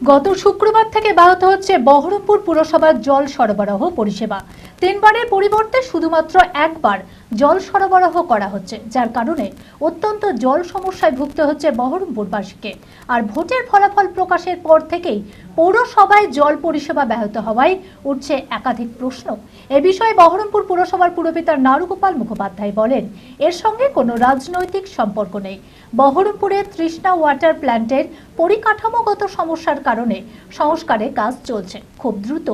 গত শুক্রবার থেকে ব্যাহত হচ্ছে বহরমপুর পুরসভার জল সরবরাহ পরিষেবা। তিনবারের পরিবর্তে শুধুমাত্র একবার জল সরবরাহ করা হচ্ছে, যার কারণে অত্যন্ত জল সমস্যায় ভুগতে হচ্ছে বহরমপুরবাসীকে। আর ভোটের ফলাফল প্রকাশের পর থেকেই পৌরসভায় জল পরিষেবা ব্যাহত হওয়ায় উঠছে একাধিক প্রশ্ন। এ বিষয়ে বহরমপুর পুরসভার পুরপিতা নারুগোপাল মুখোপাধ্যায় বলেন, এর সঙ্গে কোনো রাজনৈতিক সম্পর্ক নেই। বহরমপুরে তৃষ্ণা ওয়াটার প্ল্যান্টের পরিকাঠামোগত সমস্যার কারণে সংস্কারে কাজ চলছে। খুব দ্রুত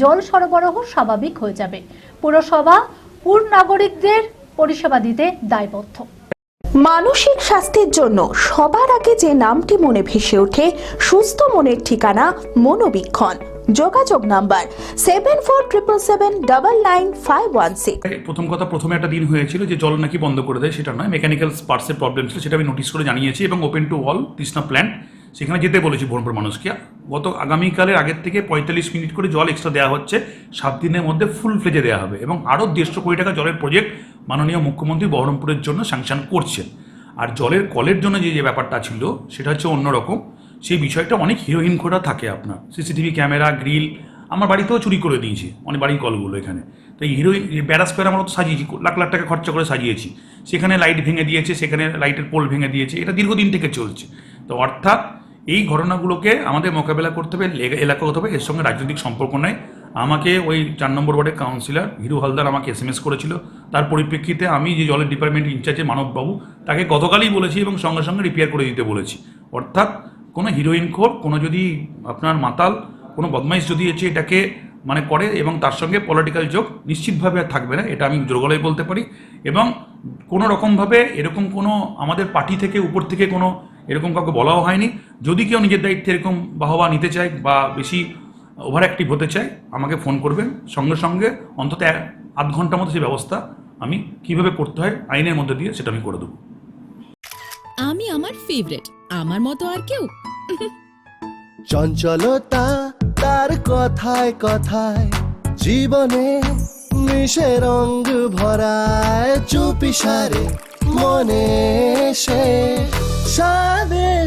জল সরবরাহ স্বাভাবিক হয়ে যাবে। পুরসভা পুর নাগরিকদের পরিষেবা দিতে দায়বদ্ধ। মানসিক স্বাস্থ্যের জন্য সবার আগে যে নামটি মনে ভেসে ওঠে সুস্থ মনের ঠিকানা মনোবীক্ষণ। যোগাযোগ number seven four triple seven double nine five one six প্রথম কথা প্রথমে একটা দিন হয়েছিল যে জল নাকি বন্ধ করে দেয় সেটা নয়। মেকানিক্যাল পার্টসের প্রবলেম ছিল সেটা আমি নোটিস করে জানিয়েছি এবং open to all Trishna plant সেখানে যেতে বলেছি ভোরপুর মানুষকে। গত আগামীকালের আগের থেকে পঁয়তাল্লিশ মিনিট করে জল এক্সট্রা দেওয়া হচ্ছে। সাত দিনের মধ্যে ফুল ফ্লেজে দেওয়া হবে এবং আরও দেড়শো কোটি টাকা জলের প্রজেক্ট মাননীয় মুখ্যমন্ত্রী বহরমপুরের জন্য স্যাংশন করছেন। আর জলের কলের জন্য যে যে ব্যাপারটা ছিল, সেটা হচ্ছে অন্যরকম সেই বিষয়টা অনেক হিরোইন খোঁড়া থাকে আপনার। সিসিটিভি ক্যামেরা গ্রিল আমার বাড়িতেও চুরি করে দিয়েছে অনেক বাড়ির কলগুলো এখানে। তো এই হিরোইন ব্যারাস করে আমরা তো সাজিয়েছি, লাখ লাখ টাকা খরচা করে সাজিয়েছি। সেখানে লাইট ভেঙে দিয়েছে, সেখানে লাইটের পোল ভেঙে দিয়েছে। এটা দীর্ঘদিন থেকে চলছে। তো অর্থাৎ এই ঘটনাগুলোকে আমাদের মোকাবেলা করতে হবে এলাকাগত হবে এর সঙ্গে রাজনৈতিক সম্পর্ক নেই। আমাকে ওই চার নম্বর ওয়ার্ডের কাউন্সিলর হিরু হালদার আমাকে এস এম এস করেছিল। তার পরিপ্রেক্ষিতে আমি যে জলের ডিপার্টমেন্ট ইনচার্জে মানববাবু, তাকে গতকালই বলেছি এবং সঙ্গে সঙ্গে রিপেয়ার করে দিতে বলেছি। অর্থাৎ কোনো হিরোইন খোর, কোনো যদি আপনার মাতাল, কোনো বদমাইশ যদি এসে এটাকে মানে করে এবং তার সঙ্গে পলিটিক্যাল যোগ নিশ্চিতভাবে আর থাকবে না, এটা আমি জোরগলায় বলতে পারি। এবং কোনো রকমভাবে এরকম কোনো আমাদের পার্টি থেকে উপর থেকে কোনো এরকম কাউকে বলাও হয়নি। যদি কেউ নিজের দায়িত্বে এরকম বাহবা নিতে চায় বা বেশি ওভার অ্যাক্টিভ হতে চায় আমাকে ফোন করবেন। সঙ্গে সঙ্গে অন্তত এক- আধ ঘণ্টার মধ্যে সেই ব্যবস্থা আমি কীভাবে করতে হয় আইনের মধ্যে দিয়ে সেটা আমি করে দেবো। আমি আমার ফেভারিট আমার মতো আর কেউ? চঞ্চলতা তার কথায় কথায় জীবনে মিশে রঙ ভরায় চুপি সারে মনে সে।